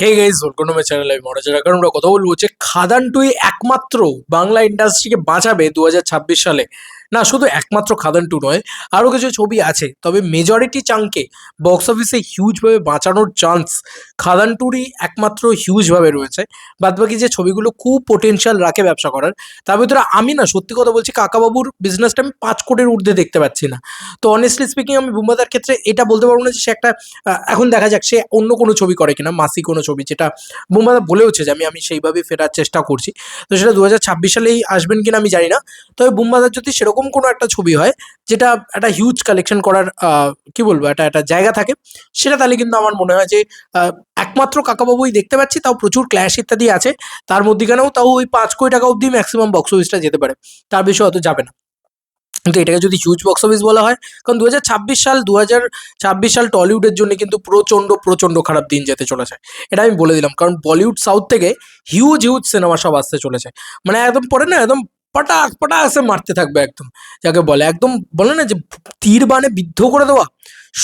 Hey guys my channel আমি মনোজ এখন আমরা কথা বলব যে খাদান টুই একমাত্র বাংলা ইন্ডাস্ট্রিকে বাঁচাবে দু হাজার ছাব্বিশ সালে। না, শুধু একমাত্র খাদান টু নয়, আরও কিছু ছবি আছে, তবে মেজরিটি চাঙ্কে বক্স অফিসে হিউজভাবে বাঁচানোর চান্স খাদান টুরই একমাত্র হিউজভাবে রয়েছে। বাদবাকি যে ছবিগুলো খুব পোটেনশিয়াল রাখে ব্যবসা করার, তার ভিতরে আমি না, সত্যি কথা বলছি, কাকাবাবুর বিজনেসটা আমি পাঁচ কোটির ঊর্ধ্বে দেখতে পাচ্ছি না। তো অনেস্টলি স্পিকিং আমি বুম্বাদার ক্ষেত্রে এটা বলতে পারব না যে সে একটা এখন দেখা যাক সে অন্য কোনো ছবি করে কিনা মাসি কোনো ছবি, যেটা বুম্বাদা বলেওছে যে আমি আমি সেইভাবে ফেরার চেষ্টা করছি। তো সেটা দু হাজার ছাব্বিশ সালেই আসবেন কিনা আমি জানি না। তবে বুম্বাদার যদি সেরকম কোনো একটা ছবি হয়, যেটা একটা হিউজ কালেকশন করার কি বলব, একটা একটা জায়গা থাকে, সেটা তাহলে কিন্তু আমার মনে হয় যে একমাত্র কাকাবাবুই দেখতে পাচ্ছি, তাও প্রচুর ক্ল্যাশ ইত্যাদি আছে। তার মধ্যেখানেও তাও ওই পাঁচ কোটি টাকা অবধি ম্যাক্সিমাম বক্স অফিসটা যেতে পারে। তার বেশি অত যাবে না। কিন্তু এটাকে যদি হিউজ বক্স অফিস বলা হয়, কারণ দু হাজার ছাব্বিশ সাল দু সাল টলিউডের জন্য কিন্তু প্রচণ্ড প্রচণ্ড খারাপ দিন যেতে চলেছে। এটা আমি বলে দিলাম, কারণ বলিউড সাউথ থেকে হিউজ হিউজ সিনেমা সব আসতে চলেছে। মানে একদম পরে না, একদম পটাক পটাক সে মারতে থাকবে একদম। যাকে বলে, একদম বলে না যে তীর বানে বিদ্ধ করে দেওয়া,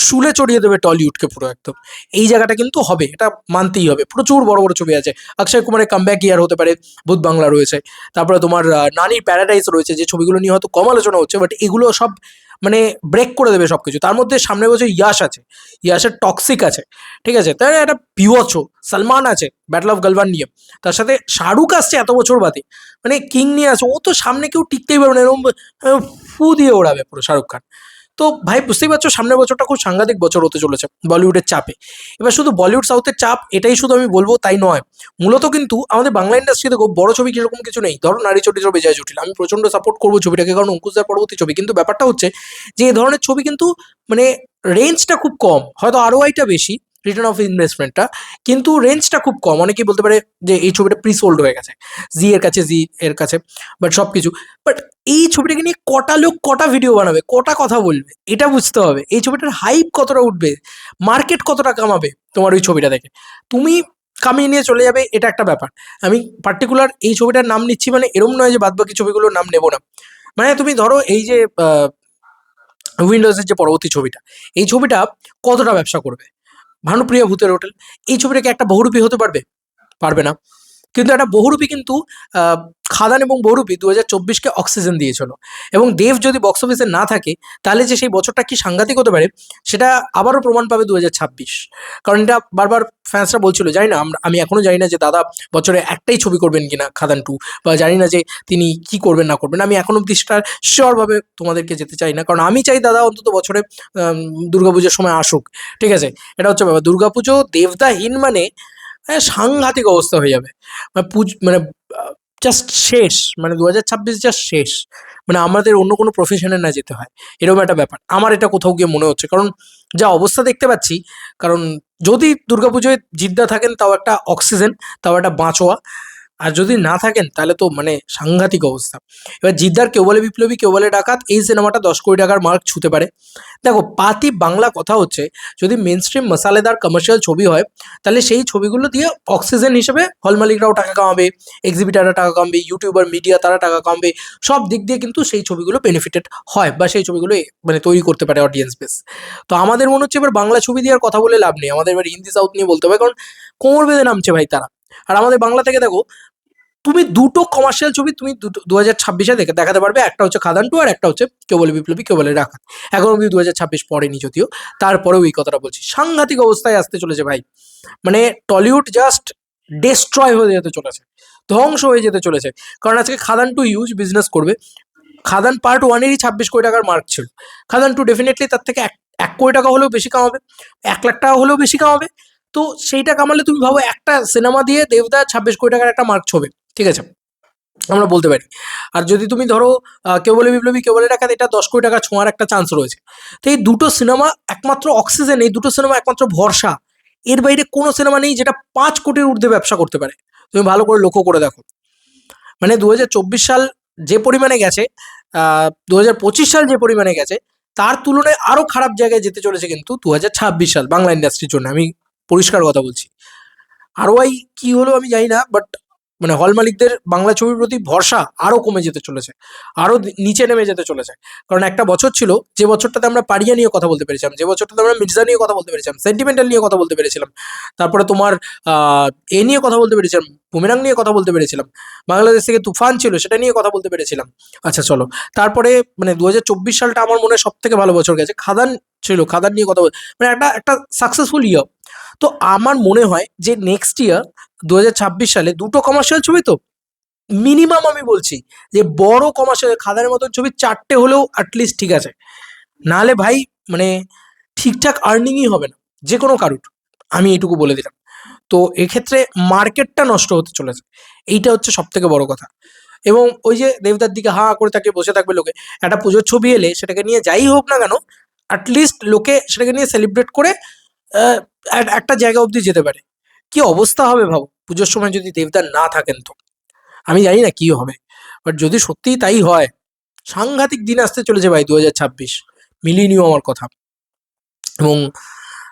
শুলে চড়িয়ে দেবে টলিউডকে পুরো একদম। এই জায়গাটা কিন্তু হবে, এটা মানতেই হবে। প্রচুর বড় বড় ছবি আছে। অক্ষয় কুমারের কামব্যাক ইয়ার হতে পারে, ভূত বাংলা রয়েছে। তারপরে তোমার নানির প্যারাডাইস রয়েছে, যে ছবিগুলো নিয়ে হয়তো কম আলোচনা হচ্ছে বাট এগুলো সব মানে ব্রেক করে দেবে সব কিছু তার মধ্যে সামনে বছর ইয়াস আছে। ইয়াসের টক্সিক আছে। ঠিক আছে? তাই একটা পিওছো সালমান আছে ব্যাটল অফ গালভান নিয়ে। তার সাথে শাহরুখ আসছে এত বছর বাদে। মানে কিং নিয়ে আছে ও তো সামনে কেউ টিকতেই পারবে না। এরকম ফু দিয়ে ওড়াবে পুরো শাহরুখ খান। তো ভাই বুঝতেই পারছ, সামনের বছরটা খুব সাংঘাতিক বছর হতে চলেছে বলিউডের চাপে। এবার শুধু বলিউড সাউথের চাপ, এটাই শুধু আমি বলব, তাই নয়। মূলত কিন্তু আমাদের বাংলা ইন্ডাস্ট্রিতে বড় ছবি কীরকম কিছু নেই। ধরো নারী চরিত্র বেজায় জটিল, আমি প্রচণ্ড সাপোর্ট করব ছবিটাকে, কারণ অঙ্কুশদার পরবর্তী ছবি। কিন্তু ব্যাপারটা হচ্ছে যে এই ধরনের ছবি কিন্তু মানে রেঞ্জটা খুব কম, হয়তো আরও আইটা বেশি রিটার্ন অফ ইনভেস্টমেন্টটা কিন্তু রেঞ্জটা খুব কম। অনেকেই বলতে পারে যে এই ছবিটা প্রি সোল্ড হয়ে গেছে। জি এর কাছে জি এর কাছে বাট সব কিছু বাট এই ছবিটাকে নিয়ে কটা লোক কটা ভিডিও বানাবে, কটা কথা বলবে, এটা বুঝতে হবে। এই ছবিটার হাইপ কতটা উঠবে মার্কেট কতটা কামাবে, তোমার ওই ছবিটা দেখে। তুমি কামিয়ে নিয়ে চলে যাবে, এটা একটা ব্যাপার। আমি পার্টিকুলার এই ছবিটার নাম নিচ্ছি মানে এরম নয় যে বাদবাকি ছবিগুলোর নাম নেব না। মানে তুমি ধরো এই যে উইন্ডোজের যে পরবর্তী ছবিটা, এই ছবিটা কতটা ব্যবসা করবে? ভানুপ্রিয়া ভূতের হোটেল। এই ছবিটাকে একটা বহুরূপী হতে পারবে? পারবে না। কিন্তু একটা বহুরূপী কিন্তু খাদান এবং বহুরূপী দু হাজার চব্বিশকে অক্সিজেন দিয়েছিল এবং দেব যদি বক্স অফিসে না থাকে, তাহলে যে সেই বছরটা কি সাংঘাতিক হতে পারে, সেটা আবারও প্রমাণ পাবে দু হাজার ছাব্বিশ। কারণ এটা বারবার ফ্যান্সরা বলছিল, জানি না, আমরা, আমি এখনও জানি না যে দাদা বছরে একটাই ছবি করবেন কিনা খাদান টু বা জানি না যে তিনি কি করবেন, না করবেন। আমি এখনও সেটা শিওরভাবে তোমাদেরকে যেতে চাই না, কারণ আমি চাই দাদা অন্তত বছরে দুর্গাপুজোর সময় আসুক। ঠিক আছে? এটা হচ্ছে ব্যাপার। দুর্গাপুজো দেবদাহীন মানে হ্যাঁ, সাংঘাতিক অবস্থা হয়ে যাবে। মানে পুজ মানে জাস্ট শেষ। মানে দু হাজার ছাব্বিশ জাস্ট শেষ। মানে আমাদের অন্য কোনো প্রফেশনে না যেতে হয়। এরকম একটা ব্যাপার। আমার এটা কোথাও গিয়ে মনে হচ্ছে। কারণ যা অবস্থা দেখতে পাচ্ছি কারণ যদি দুর্গাপুজোয় জিদ্দা থাকেন তাও একটা অক্সিজেন তাও একটা বাঁচোয়া। আর যদি না থাকেন, তাহলে তো মানে সাংঘাতিক অবস্থা। এবার জিদ্দার কেউ বলে বিপ্লবী, কেউ বলে ডাকাত, এই সিনেমাটা দশ কোটি টাকার মার্ক ছুতে পারে। দেখো, পাতি বাংলা কথা হচ্ছে, যদি মেন স্ট্রিম মশালেদার কমার্শিয়াল ছবি হয়, তাহলে সেই ছবিগুলো দিয়ে অক্সিজেন হিসেবে হল মালিকরাও টাকা কামাবে এক্সিবিটাররা টাকা কামাবে ইউটিউবার মিডিয়া তারা টাকা কামাবে, সব দিক দিয়ে কিন্তু সেই ছবিগুলো বেনিফিটেড হয় বা সেই ছবিগুলো মানে তৈরি করতে পারে অডিয়েন্স বেস তো আমাদের মনে হচ্ছে এবার বাংলা ছবি দিয়ে আর কথা বলে লাভ নেই। আমাদের এবার হিন্দি সাউথ নিয়ে বলতে হবে, কারণ কোমর বেঁধে নামছে ভাই তারা। আর আমাদের বাংলা থেকে দেখো, তুমি দুটো কমার্শিয়াল ছবি তুমি দু হাজার ছাব্বিশে দেখে দেখাতে পারবে। একটা হচ্ছে খাদান টু আর একটা হচ্ছে কেউ বলে বিপ্লবী, কেউ বলে রাখাত এখন অব্দি দু হাজার ছাব্বিশ পড়েনি যদিও, তারপরেও এই কথাটা বলছি। সাংঘাতিক অবস্থায় আসতে চলেছে ভাই। মানে টলিউড জাস্ট ডেস্ট্রয় হয়ে যেতে চলেছে, ধ্বংস হয়ে যেতে চলেছে। কারণ আজকে খাদান টু হিউজ বিজনেস করবে। খাদান পার্ট ওয়ানেরই ছাব্বিশ কোটি টাকার মার্ক ছিল। খাদান টু ডেফিনেটলি তার থেকে এক এক কোটি টাকা হলেও বেশি কামাবে, এক লাখ টাকা হলেও বেশি কামাবে। তো সেইটা কামালে তুমি ভাবো একটা সিনেমা দিয়ে দেবদা ছাব্বিশ কোটি টাকার একটা মার্ক ছবে, ঠিক আছে? আমরা বলতে পারি। আর যদি তুমি ধরো কেউ বলে বিপ্লবী, কেউ বলে ডাকাত এটা দশ কোটি টাকা ছোঁয়ার একটা চান্স রয়েছে। তো এই দুটো সিনেমা একমাত্র অক্সিজেন এই দুটো সিনেমা একমাত্র ভরসা। এর বাইরে কোনো সিনেমা নেই যেটা পাঁচ কোটির ঊর্ধ্বে ব্যবসা করতে পারে। তুমি ভালো করে লক্ষ্য করে দেখো। মানে দু হাজার চব্বিশ সাল যে পরিমাণে গেছে দু হাজার পঁচিশ সাল যে পরিমাণে গেছে, তার তুলনায় আরও খারাপ জায়গায় যেতে চলেছে কিন্তু দু হাজার ছাব্বিশ সাল বাংলা ইন্ডাস্ট্রির জন্য। আমি পরিষ্কার কথা বলছি। আর ওয়াই কি হলো আমি জানি না বাট মানে হল মালিকদের বাংলা ছবির প্রতি ভরসা আরও কমে যেতে চলেছে আরও নিচে নেমে যেতে চলেছে। কারণ একটা বছর ছিল, যে বছরটাতে আমরা পারিয়া নিয়ে কথা বলতে পেরেছিলাম, যে বছরটাতে আমরা মির্জা নিয়ে কথা বলতে পেরেছিলাম সেন্টিমেন্টাল নিয়ে কথা বলতে পেরেছিলাম, তারপরে তোমার এ নিয়ে কথা বলতে পেরেছিলাম বুমেরাং নিয়ে কথা বলতে পেরেছিলাম, বাংলাদেশ থেকে তুফান ছিল, সেটা নিয়ে কথা বলতে পেরেছিলাম। আচ্ছা চলো। তারপরে মানে দু হাজার চব্বিশ সালটা আমার মনে হয় সব থেকে ভালো বছর গেছে, খাদান ছিল, খাদান নিয়ে কথা বল মানে একটা একটা সাকসেসফুল ইয়ার তো আমার মনে হয় যে নেক্সট ইয়ার দু হাজার ছাব্বিশ সালে দুটো কমার্শিয়াল ছবি তো মিনিমাম আমি বলছি যে বড় কমার্শিয়াল খাদানের মতন ছবি চারটে হলেও অ্যাটলিস্ট ঠিক আছে। নাহলে ভাই মানে ঠিকঠাক আর্নিংই হবে না, যে কোনো কারুর, আমি এইটুকু বলে দিলাম। তো এক্ষেত্রে মার্কেটটা নষ্ট হতে চলেছে, এইটা হচ্ছে সব থেকে বড় কথা। এবং ওই যে দেবদার দিকে হা করে তাকে বসে থাকবে লোকে, একটা পুজোর ছবি এলে সেটাকে নিয়ে যাই হোক না কেন অ্যাটলিস্ট লোকে সেটাকে নিয়ে সেলিব্রেট করে একটা জায়গা অবধি যেতে পারে। কি অবস্থা হবে ভাবো? পুজোর সময় যদি দেবদার না থাকেন তো? আমি জানি না কি হবে। বাট যদি সত্যিই তাই হয়, সাংঘাতিক দিন আসতে চলেছে ভাই দু হাজার ছাব্বিশ। মিলিয়ে নিও আমার কথা। এবং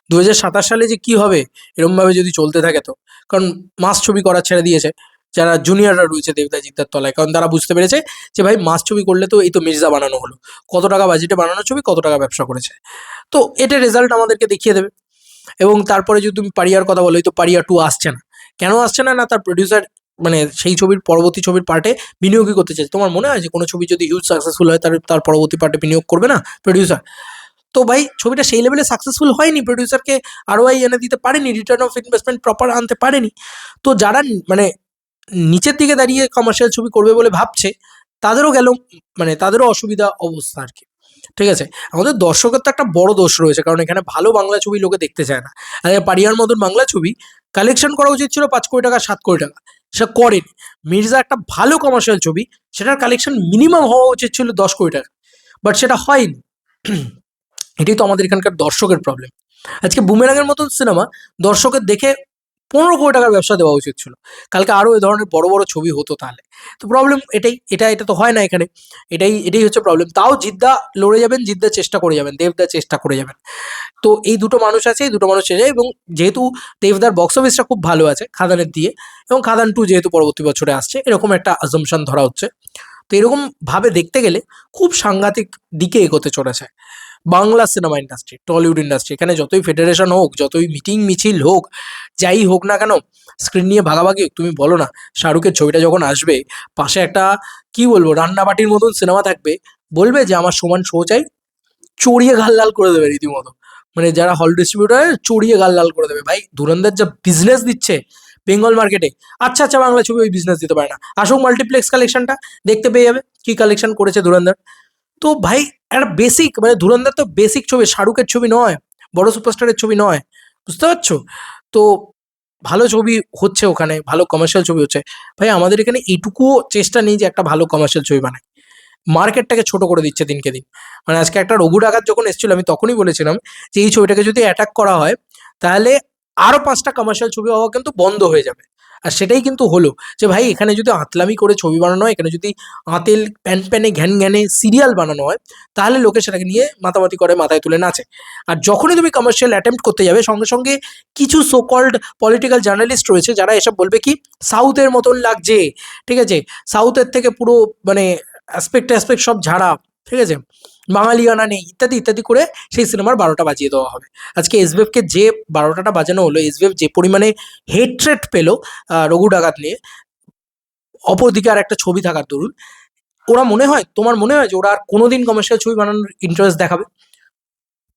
দু হাজার সাতাশ সালে যে কি হবে, এরমভাবে যদি চলতে থাকে তো? কারণ মাস ছবি করা ছেড়ে দিয়েছে। যারা জুনিয়ররা রয়েছে দেবদা জিদ্দার তলায়, কারণ তারা বুঝতে পেরেছে যে ভাই মাস ছবি করলে তো এই তো মির্জা বানানো হলো। কত টাকা বাজেটে বানানো ছবি, কত টাকা ব্যবসা করেছে। তো এটা রেজাল্ট আমাদেরকে দেখিয়ে দেবে। এবং তারপরে যদি তুমি পারিয়ার কথা বলো তো পারিয়া টু আসছে না। কেন আসছে না? না, তার প্রডিউসার মানে সেই ছবির পরবর্তী ছবির পার্টে বিনিয়োগই করতে চাইছে। তোমার মনে হয় যে কোনো ছবি যদি হিউজ সাকসেসফুল হয়, তার তার পরবর্তী পার্টে বিনিয়োগ করবে না প্রডিউসার তো ভাই, ছবিটা সেই লেভেলে সাকসেসফুল হয়নি। প্রডিউসারকে আরও আই এনে দিতে পারেনি রিটার্ন অফ ইনভেস্টমেন্ট প্রপার আনতে পারেনি। তো যারা মানে নিচের দিকে দাঁড়িয়ে কমার্শিয়াল ছবি করবে বলে ভাবছে, তাদেরও গেল মানে তাদেরও অসুবিধা অবস্থা আর কি। ঠিক আছে? আমাদের দর্শকের তো একটা বড় দোষ রয়েছে, কারণ এখানে ভালো বাংলা ছবি লোকে দেখতে চায় না। আর পারিয়ার মতন বাংলা ছবি কালেকশন করা উচিত ছিল পাঁচ কোটি টাকা, সাত কোটি টাকা। সেটা করেনি। মির্জা একটা ভালো কমার্শিয়াল ছবি, সেটার কালেকশন মিনিমাম হওয়া উচিত ছিল দশ কোটি টাকা। বাট সেটা হয়নি। এটাই তো আমাদের এখানকার দর্শকের প্রবলেম আজকে বুমেরাঙের মতন সিনেমা দর্শকের দেখে পনেরো কোটি টাকার ব্যবসা দেওয়া উচিত ছিল। কালকে আরও এ ধরনের বড় বড় ছবি হতো তাহলে। তো প্রবলেম এটাই, এটা এটা তো হয় না এখানে। এটাই এটাই হচ্ছে প্রবলেম তাও জিদ্দা লড়ে যাবেন, জিদ্দা চেষ্টা করে যাবেন, দেবদা চেষ্টা করে যাবেন। তো এই দুটো মানুষ আছে, এই দুটো মানুষ চেয়ে এবং যেহেতু দেবদার বক্স অফিসটা খুব ভালো আছে খাদানের দিয়ে এবং খাদান টু যেহেতু পরবর্তী বছরে আসছে, এরকম একটা আজমশান ধরা হচ্ছে। তো এরকম ভাবে দেখতে গেলে খুব সাংঘাতিক দিকে এগোতে চলেছে। Bangla cinema industry Tollywood industry এখানে যতই ফেডারেশন হোক, যতই মিটিং মিছিল হোক, যাই হোক না কেন স্ক্রিন নিয়ে ভাগাভাগি, তুমি বলো না, শাহরুখের ছবিটা যখন আসবে, পাশে একটা, কি বলব, রান্নাবাটির মতন সিনেমা থাকবে, বলবে যে আমার সমান শো চাই, চড়িয়ে গাল লাল করে দেবে রীতিমতো। মানে যারা হল ডিস্ট্রিবিউটার চড়িয়ে গাল লাল করে দেবে। ভাই, ধুরন্ধর যা বিজনেস দিচ্ছে বেঙ্গল মার্কেটে আচ্ছা আচ্ছা বাংলা ছবি ওই বিজনেস দিতে পারে না। আসুক মাল্টিপ্লেক্স কালেকশনটা দেখতে পেয়ে যাবে, কি কালেকশন করেছে ধুরন্ধর। তো ভাই, একটা বেসিক মানে ধুরন্ধর তো বেসিক ছবি, শাহরুখের ছবি নয়, বড় সুপারস্টারের ছবি নয়, বুঝতে পারছ? তো ভালো ছবি হচ্ছে ওখানে, ভালো কমার্শিয়াল ছবি হচ্ছে। ভাই, আমাদের এখানে এইটুকুও চেষ্টা নেই যে একটা ভালো কমার্শিয়াল ছবি বানায় মার্কেটটাকে ছোট করে দিচ্ছে দিনকে দিন। মানে আজকে একটা রঘু ডাকাত যখন এসেছিল, আমি তখনই বলেছিলাম যে এই ছবিটাকে যদি অ্যাটাক করা হয়, তাহলে আরও পাঁচটা কমার্শিয়াল ছবি হওয়া কিন্তু বন্ধ হয়ে যাবে। আর সেটাই কিন্তু হলো যে ভাই এখানে যদি আতলামি করে ছবি বানানো হয়, এখানে যদি আতেল, প্যান প্যানে ঘ্যান ঘ্যানে সিরিয়াল বানানো হয়, তাহলে লোকে সেটাকে নিয়ে মাতামাতি করে মাথায় তুলে নাচে। আর যখনই তুমি কমার্শিয়াল অ্যাটেম্প্ট করতে যাবে, সঙ্গে সঙ্গে কিছু সোকল্ড পলিটিক্যাল জার্নালিস্ট রয়েছে যারা এসব বলবে কি সাউথের মতন লাগছে। ঠিক আছে? সাউথের থেকে পুরো মানে অ্যাসপেক্ট অ্যাসপেক্ট সব ঝাড়া, ঠিক আছে? বাঙালিয়ানা নেই, ইত্যাদি ইত্যাদি করে সেই সিনেমার বারোটা বাজিয়ে দেওয়া হবে। আজকে এসবিএফকে যে বারোটাটা বাজানো হলো এসবিএফ যে পরিমাণে হেট্রেট পেল রঘু ডাকাত নিয়ে, অপরদিকে আর একটা ছবি থাকার দরুন, ওরা মনে হয়, তোমার মনে হয় যে ওরা আর কোনোদিন কমার্শিয়াল ছবি বানানোর ইন্টারেস্ট দেখাবে?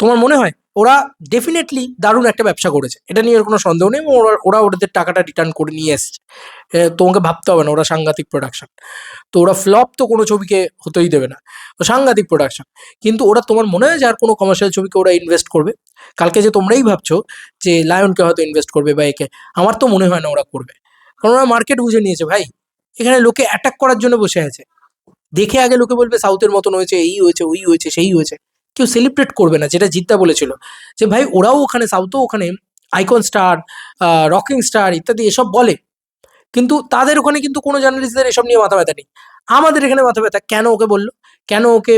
তোমার মনে হয়? ওরা ডেফিনেটলি দারুণ একটা ব্যবসা করেছে। এটা নিয়ে কোনো সন্দেহ নেই ওরা ওরা ওদের টাকাটা রিটার্ন করে নিয়ে এসেছে। তোমাকে ভাবতে হবে না, ওরা সাংঘাতিক প্রোডাকশন তো ওরা ফ্লপ তো কোনো ছবিকে হতেই দেবে না। ও সাংঘাতিক প্রোডাকশন কিন্তু ওরা তোমার মনে হয় যে আর কোনো কমার্শিয়াল ছবিকে ওরা ইনভেস্ট করবে? কালকে যে তোমরাই ভাবছ যে লায়নকে হয়তো ইনভেস্ট করবে বা একে, আমার তো মনে হয় না ওরা করবে। কারণ ওরা মার্কেট বুঝে নিয়েছে, ভাই, এখানে লোকে অ্যাটাক করার জন্য বসে আছে। দেখে আগে লোকে বলবে সাউথের মতন হয়েছে, এই হয়েছে, ওই হয়েছে, সেই হয়েছে। কেউ সেলিব্রেট করবে না, যেটা জিদ্দা বলেছিল। যে ভাই, ওরাও ওখানে, সাউথও ওখানে আইকন স্টার রকিং স্টার ইত্যাদি এসব বলে। কিন্তু তাদের ওখানে কিন্তু কোনো জার্নালিস্টদের এসব নিয়ে মাথা ব্যথা নেই। আমাদের এখানে মাথা ব্যথা, কেন ওকে বলল? কেন ওকে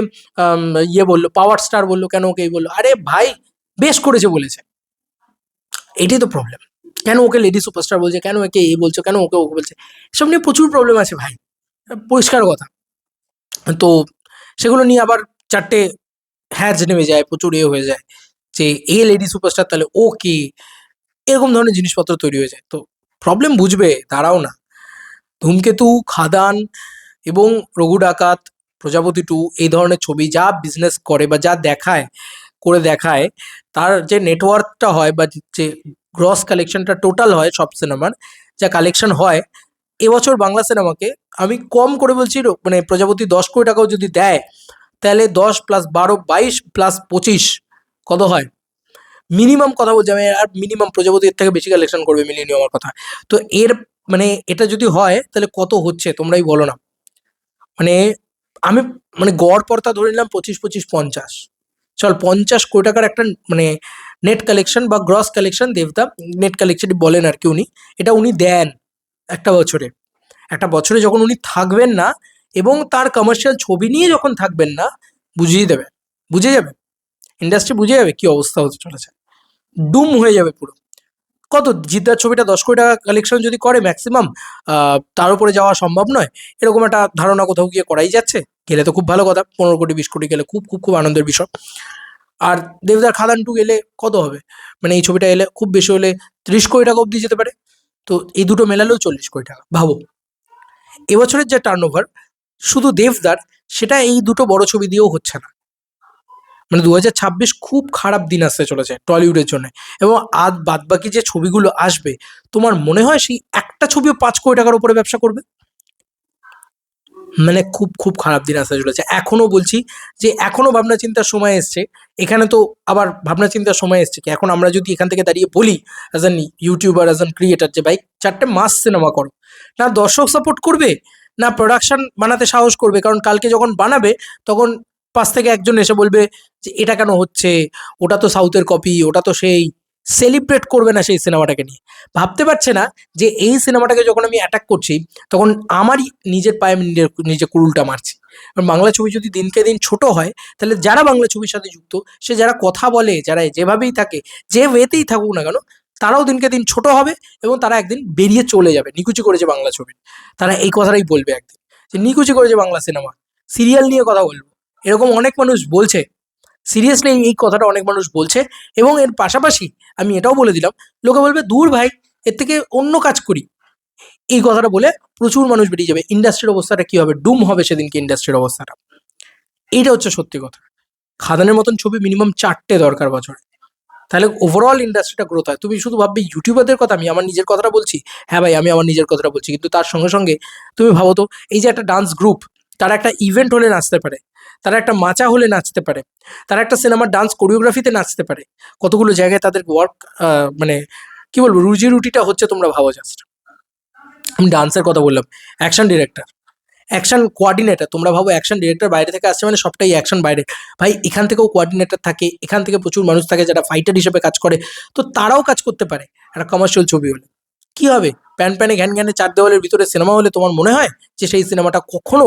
ইয়ে বলল? পাওয়ার স্টার বলল, কেন ওকে এই বলল? আরে ভাই, বেশ করেছে বলেছে। এটাই তো প্রবলেম কেন ওকে লেডি সুপারস্টার বলছে? কেন ওকে এ বলছে? কেন ওকে ওকে বলছে? এসব নিয়ে প্রচুর প্রবলেম আছে ভাই। পরিষ্কার কথা। তো সেগুলো নিয়ে আবার চারটে হ্যাজ নেমে যায়, প্রচুর এ হয়ে যায়। যে এ লেডি সুপারস্টার তাহলে ও কি? এরকম ধরনের জিনিসপত্র তৈরি হয়ে যায়। তো প্রবলেম বুঝবে, দাঁড়াও না। ধূমকেতু, খাদান এবং রঘু ডাকাত, প্রজাপতি টু এই ধরনের ছবি যা বিজনেস করে বা যা দেখায়, করে দেখায়, তার যে নেটওয়ার্কটা হয় বা যে গ্রস কালেকশনটা টোটাল হয় সব সিনেমার যা কালেকশন হয়, এবছর বাংলা সিনেমাকে আমি কম করে বলছি মানে প্রজাপতি দশ কোটি টাকাও যদি দেয় তাহলে দশ প্লাস বারো, বাইশ প্লাস পঁচিশ, কত হয়? মিনিমাম কথা বলছি আমি, আর মিনিমাম প্রজাপতি এর থেকে বেশি কালেকশন করবে মিলিয়ে আমার কথা। তো এর মানে এটা যদি হয়, তাহলে কত হচ্ছে? তোমরাই বলো না। মানে আমি মানে গড় পর্তা ধরে নিলাম পঁচিশ পঁচিশ, পঞ্চাশ। চল, পঞ্চাশ কোটি টাকার একটা মানে নেট কালেকশন বা গ্রস কালেকশন দেবদা নেট কালেকশন বলেন আর কি উনি, এটা উনি দেন একটা বছরে। একটা বছরে যখন উনি থাকবেন না এবং তার কমার্শিয়াল ছবি নিয়ে যখন থাকবেন না, বুঝিয়ে দেবে, বুঝে যাবে। ইন্ডাস্ট্রি বুঝে যাবে কি অবস্থা হতে চলেছে। ডুম হয়ে যাবে পুরো। কত, জিদ্দার ছবিটা দশ কোটি টাকা কালেকশন যদি করে ম্যাক্সিমাম তার উপরে যাওয়া সম্ভব নয়। এরকম একটা ধারণা কোথাও গিয়ে করাই যাচ্ছে। গেলে তো খুব ভালো কথা, পনেরো কোটি, বিশ কোটি গেলে খুব খুব খুব আনন্দের বিষয়। আর দেবদার খাদান টু গেলে কত হবে? মানে এই ছবিটা এলে খুব বেশি হলে ত্রিশ কোটি টাকা অবধি যেতে পারে। তো এই দুটো মেলালেও চল্লিশ কোটি টাকা, ভাবো। এবছরের যে টার্ন ওভার শুধু দেবদার সেটা এই দুটো বড় ছবি দিয়েও হচ্ছে না। মানে দু হাজার ছাব্বিশ খুব খারাপ দিন আসতে চলেছে টলিউডের জন্য। এবং আজ বাদবাকি যে ছবিগুলো আসবে, তোমার মনে হয় সেই একটা ছবিও পাঁচ কোটি টাকার উপরে ব্যবসা করবে? মানে খুব খুব খারাপ দিন আসতে চলেছে। এখনও বলছি যে এখনও ভাবনা চিন্তার সময় এসছে। এখানে তো আবার ভাবনা চিন্তার সময় এসছে কি? এখন আমরা যদি এখান থেকে দাঁড়িয়ে বলি as an YouTuber as an creator যে ভাই, চারটে মাস সিনেমা করো। না, দর্শক সাপোর্ট করবে? না প্রোডাকশন বানাতে সাহস করবে। কারণ কালকে যখন বানাবে, তখন পাশ থেকে একজন এসে বলবে যে, এটা কেন হচ্ছে? ওটা তো সাউথের কপি ওটা তো সেই সেলিব্রেট করবে না সেই সিনেমাটাকে নিয়ে। ভাবতে পারছে না যে, এই সিনেমাটাকে যখন আমি অ্যাটাক করছি, তখন আমারই নিজের পায়ে নিজের নিজে কুরুলটা মারছি। কারণ বাংলা ছবি যদি দিনকে দিন ছোট হয়, তাহলে যারা বাংলা ছবির সাথে যুক্ত, সে যারা কথা বলে, যারা যেভাবেই থাকে, যে ওয়েতেই থাকুক না কেন তারাও দিনকে দিন ছোট হবে এবং তারা একদিন বেরিয়ে চলে যাবে। নিকুচি করেছে বাংলা ছবি। তারা এই কথাটাই বলবে একদিন, যে নিকুচি করেছে বাংলা সিনেমা। সিরিয়াল নিয়ে কথা বলব। এরকম অনেক মানুষ বলছে, সিরিয়াসলি এই কথাটা অনেক মানুষ বলছে এবং এর পাশাপাশি আমি এটাও বলে দিলাম, লোকে বলবে, দূর ভাই, এর থেকে অন্য কাজ করি। এই কথাটা বলে প্রচুর মানুষ বেরিয়ে যাবে। ইন্ডাস্ট্রির অবস্থাটা কি হবে? ডুম হবে সেদিনকে ইন্ডাস্ট্রির অবস্থাটা। এইটা হচ্ছে সত্যি কথা। খাদানের মতন ছবি মিনিমাম চারটে দরকার বছরে। তাহলে ওভারঅল ইন্ডাস্ট্রিটা গ্রোথ হয়। তুমি শুধু ভাববে ইউটিউবারদের কথা, আমি আমার নিজের কথাটা বলছি? হ্যাঁ ভাই, আমি আমার নিজের কথাটা বলছি। কিন্তু তার সঙ্গে সঙ্গে তুমি ভাবো তো, এই যে একটা ডান্স গ্রুপ তারা একটা ইভেন্ট হলে নাচতে পারে, তারা একটা মাচা হলে নাচতে পারে, তারা একটা সিনেমার ডান্স কোরিওগ্রাফিতে নাচতে পারে। কতগুলো জায়গায় তাদের ওয়ার্ক মানে কি বলব রুজি রুটিটা হচ্ছে তোমরা ভাবো জাস্ট আমি ডান্সের কথা বললাম অ্যাকশন ডিরেক্টর অ্যাকশন কোয়ার্ডিনেটর তোমরা ভাবো অ্যাকশন ডিরেক্টর বাইরে থেকে আসছে মানে সবটাই অ্যাকশন বাইরে। ভাই, এখান থেকেও কোয়ার্ডিনেটর থাকে, এখান থেকে প্রচুর মানুষ থাকে যারা ফাইটার হিসেবে কাজ করে, তো তারাও কাজ করতে পারে একটা কমার্শিয়াল ছবি হলে। কি হবে? প্যান প্যানে ঘ্যান ঘ্যানে চার দেওয়ালের ভিতরে সিনেমা হলে তোমার মনে হয় যে সেই সিনেমাটা কখনো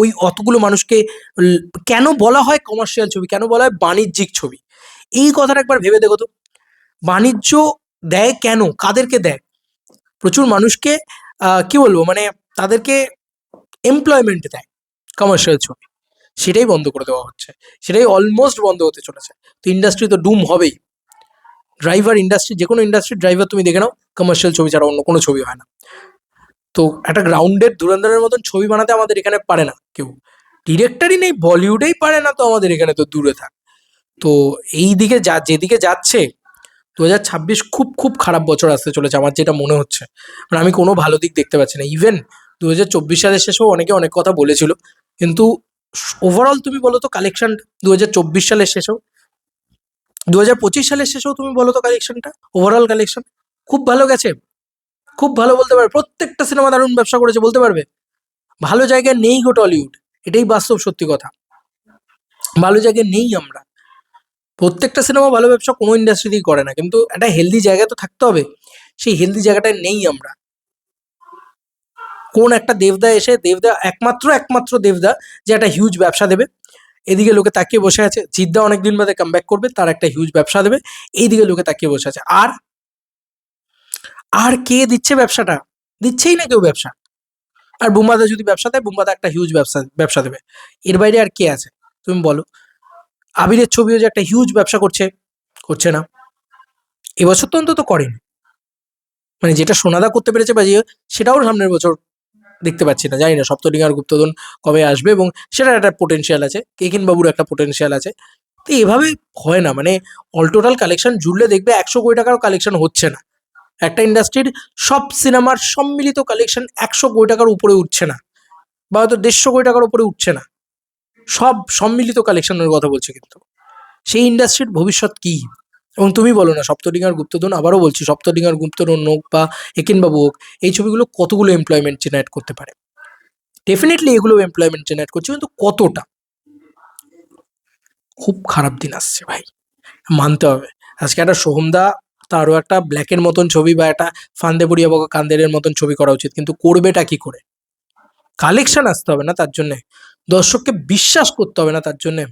ওই অতগুলো মানুষকে কেন বলা হয় কমার্শিয়াল ছবি, কেন বলা হয় বাণিজ্যিক ছবি? এই কথাটা একবার ভেবে দেখো তো। বাণিজ্য দেয় কেন? কাদেরকে দেয়? প্রচুর মানুষকে কি বলব? মানে তাদেরকে এমপ্লয়মেন্ট দেয় কমার্শিয়াল ছবি। সেটাই বন্ধ করে দেওয়া হচ্ছে। সেটাই অলমোস্ট বন্ধ হতে চলেছে। তো ইন্ডাস্ট্রি তো ডুম হবেই। ড্রাইভার ইন্ডাস্ট্রি যে কোনো ইন্ডাস্ট্রির ড্রাইভার তুমি দেখে নাও কমার্শিয়াল ছবি ছাড়া অন্য কোনো ছবি হয় না। তো একটা গ্রাউন্ডের ধুরন্ধরের মতন ছবি বানাতে আমাদের এখানে পারে না কেউ। ডিরেক্টরই নেই বলিউডেই পারে না, তো আমাদের এখানে তো দূরে থাক। তো এই দিকে যা, যেদিকে যাচ্ছে দু হাজার ছাব্বিশ খুব খুব খারাপ বছর আসতে চলেছে আমার যেটা মনে হচ্ছে। মানে আমি কোনো ভালো দিক দেখতে পাচ্ছি না। ইভেন দু চব্বিশ সালের শেষেও অনেকে অনেক কথা বলেছিল। কিন্তু ওভারঅল তুমি বলো তো কালেকশন দু চব্বিশ সালের শেষেও দু হাজার পঁচিশ সালের শেষেও তুমি বলো তো কালেকশনটা ওভারঅল কালেকশন খুব ভালো গেছে। খুব ভালো বলতে পারবে। প্রত্যেকটা সিনেমা দারুণ ব্যবসা করেছে বলতে পারবে। ভালো জায়গায় নেই গো টলিউড এটাই বাস্তব সত্যি কথা। ভালো জায়গায় নেই আমরা। প্রত্যেকটা সিনেমা ভালো ব্যবসা কোনো ইন্ডাস্ট্রিতেই করে না। কিন্তু একটা হেলদি জায়গা তো থাকতে হবে। সেই হেলদি জায়গাটায় নেই আমরা। কোন একটা দেবদা এসে, দেবদা একমাত্র একমাত্র দেবদা যে একটা হিউজ ব্যবসা দেবে। এদিকে লোকে তাকিয়ে বসে আছে। জিদ্দা অনেকদিন বাদে কাম করবে, তার একটা হিউজ ব্যবসা দেবে। এইদিকে লোকে তাকিয়ে বসে আছে। আর আর কে দিচ্ছে ব্যবসাটা? দিচ্ছেই না কেউ ব্যবসা। আর বুম্বাদা যদি ব্যবসা দেয়, বুম্বাদা একটা হিউজ ব্যবসা ব্যবসা দেবে। এর বাইরে আর কে আছে? তুমি বলো। আবিরের ছবিও যে একটা হিউজ ব্যবসা করছে করছে না। এবছর তো অন্তত করেনি। মানে যেটা সোনাদা করতে পেরেছে বা যে, সেটাও সামনের বছর দেখতে পাচ্ছি না, জানি না সপ্তডিং আর গুপ্তধন কবে আসবে এবং সেটার একটা পোটেনশিয়াল আছে কেকিন বাবুর একটা পোটেনশিয়াল আছে। তো এভাবে হয় না মানে অল টোটাল কালেকশন জুড়লে দেখবে একশো কোটি টাকারও কালেকশন হচ্ছে না। একটা ইন্ডাস্ট্রির সব সিনেমার সম্মিলিত কালেকশন একশো কোটি টাকার উপরে উঠছে না, বা হয়তো দেড়শো কোটি টাকার উপরে উঠছে না। সব সম্মিলিত কালেকশনের কথা বলছে কিন্তু। সেই ইন্ডাস্ট্রির ভবিষ্যৎ কি? এবং তুমি বলো না সপ্তডিঙ্গার গুপ্তধন আবারও বলছি সপ্তডিঙ্গার গুপ্তধন হোক বা একিনবাবু হোক, এই ছবিগুলো কতগুলো এমপ্লয়মেন্ট জেনারেট করতে পারে? ডেফিনেটলি এগুলো এমপ্লয়মেন্ট জেনারেট করছে, কিন্তু কতটা? খুব খারাপ দিন আসছে ভাই, মানতে হবে। আজকে একটা সোহমদা, তারও একটা ব্ল্যাকের মতন ছবি বা একটা ফান্দে বুড়িয়া বকা কান্দেরের মতন ছবি করা উচিত, কিন্তু করবেটা কি করে? কালেকশন আসতে হবে না তার জন্যে। দর্শককে বিশ্বাস করতে হবে না তার জন্যে।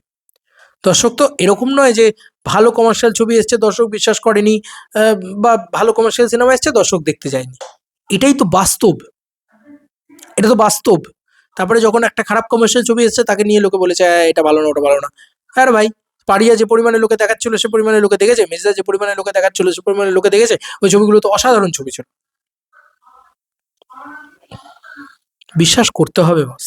দর্শক তো এরকম নয় যে ভালো কমার্শিয়াল ছবি এসছে দর্শক বিশ্বাস করেনি বা ভালো কমার্শিয়াল সিনেমা এসছে দর্শক দেখতে যায়নি। এটাই তো বাস্তব। এটা তো বাস্তব। তারপরে যখন একটা খারাপ কমার্শিয়াল ছবি এসছে তাকে নিয়ে লোকে বলেছে "হ্যাঁ, এটা ভালো না ওটা ভালো না। হ্যাঁ ভাই পারিয়া যে পরিমাণে লোকে দেখাচ্ছিল সে পরিমাণে লোকে দেখেছে? মেজদা যে পরিমাণে লোকে দেখাচ্ছিল সে পরিমাণে লোকে দেখেছে? ওই ছবিগুলো তো অসাধারণ ছবি ছিল। বিশ্বাস করতে হবে বস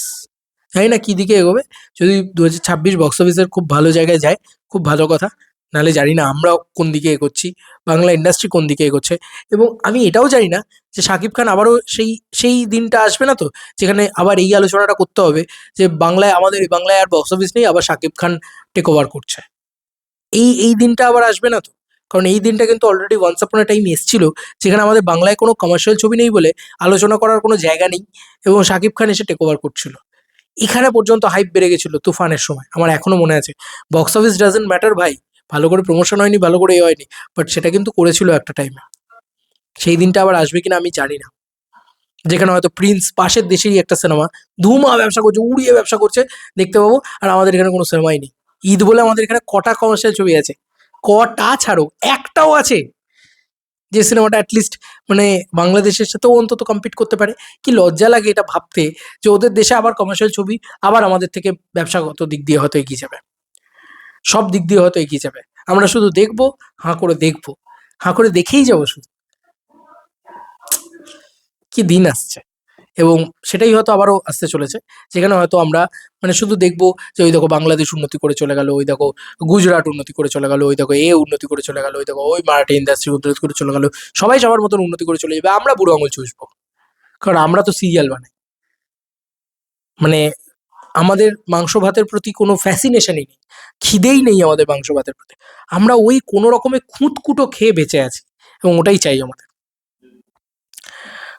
জানি না কি দিকে এগোবে। যদি দু হাজার ছাব্বিশ বক্স অফিসের খুব ভালো জায়গায় যায়, খুব ভালো কথা। নাহলে জানি না আমরা কোন দিকে এগোচ্ছি, বাংলা ইন্ডাস্ট্রি কোন দিকে এগোচ্ছে। এবং আমি এটাও জানি না যে শাকিব খান আবারও সেই সেই দিনটা আসবে না তো, যেখানে আবার এই আলোচনাটা করতে হবে যে বাংলায় আমাদের, বাংলায় আর বক্স অফিস নেই, আবার শাকিব খান টেক ওভার করছে। এই এই দিনটা আবার আসবে না তো। কারণ এই দিনটা কিন্তু অলরেডি ওয়ান্স আপন টাইম এসেছিল, যেখানে আমাদের বাংলায় কোনো কমার্শিয়াল ছবি নেই বলে আলোচনা করার কোনো জায়গা নেই, এবং শাকিব খান এসে টেক ওভার করছিল। এখানে পর্যন্ত হাইপ বেড়ে গেছিল তুফানের সময়। আমার এখনও মনে আছে। বক্স অফিস ডাজেন্ট ম্যাটার ভাই। ভালো করে প্রমোশন হয়নি, ভালো করে এ হয়নি। বাট সেটা কিন্তু করেছিল একটা টাইমে সেই দিনটা আবার আসবে কিনা আমি জানি না। যেখানে হয়তো প্রিন্স পাশের দেশেরই একটা সিনেমা ধুমা ব্যবসা করছে, উড়িয়ে ব্যবসা করছে, দেখতে পাবো। আর আমাদের এখানে কোনো সিনেমাই নেই। ঈদ বলে আমাদের এখানে কটা কমার্শিয়াল ছবি আছে? কটা ছাড়ো একটাও আছে। যে সিনেমাটা অ্যাটলিস্ট মানে বাংলাদেশের সাথেও অন্তত কম্পিট করতে পারে। কি লজ্জা লাগে এটা ভাবতে যে ওদের দেশে আবার কমার্শিয়াল ছবি, আবার আমাদের থেকে ব্যবসাগত দিক দিয়ে হয়তো এগিয়ে যাবে। সব দিক দিয়ে হয়তো এগিয়ে যাবে। আমরা শুধু দেখব, হাঁ করে দেখব। হাঁ করে দেখেই যাব শুধু। কি দিন আসছে। এবং সেটাই হয়তো আবারও আসতে চলেছে। যেখানে হয়তো আমরা মানে শুধু দেখব যে ওই দেখো বাংলাদেশ উন্নতি করে চলে গেল, ওই দেখো গুজরাট উন্নতি করে চলে গেল, ওই দেখো এ উন্নতি করে চলে গেল, ওই দেখো ওই মারাঠি ইন্ডাস্ট্রি উন্নতি করে চলে গেল। সবাই সবার মতন উন্নতি করে চলে যাবে। আমরা বুড়ো আঙুল চুষবো। কারণ আমরা তো সিরিয়াল বানাই। মানে আমাদের মাংস ভাতের প্রতি কোনো ফ্যাসিনেশনই নেই। খিদেই নেই আমাদের মাংস ভাতের প্রতি। আমরা ওই কোনো রকমে খুঁতকুটো খেয়ে বেঁচে আছি এবং ওটাই চাই আমাদের।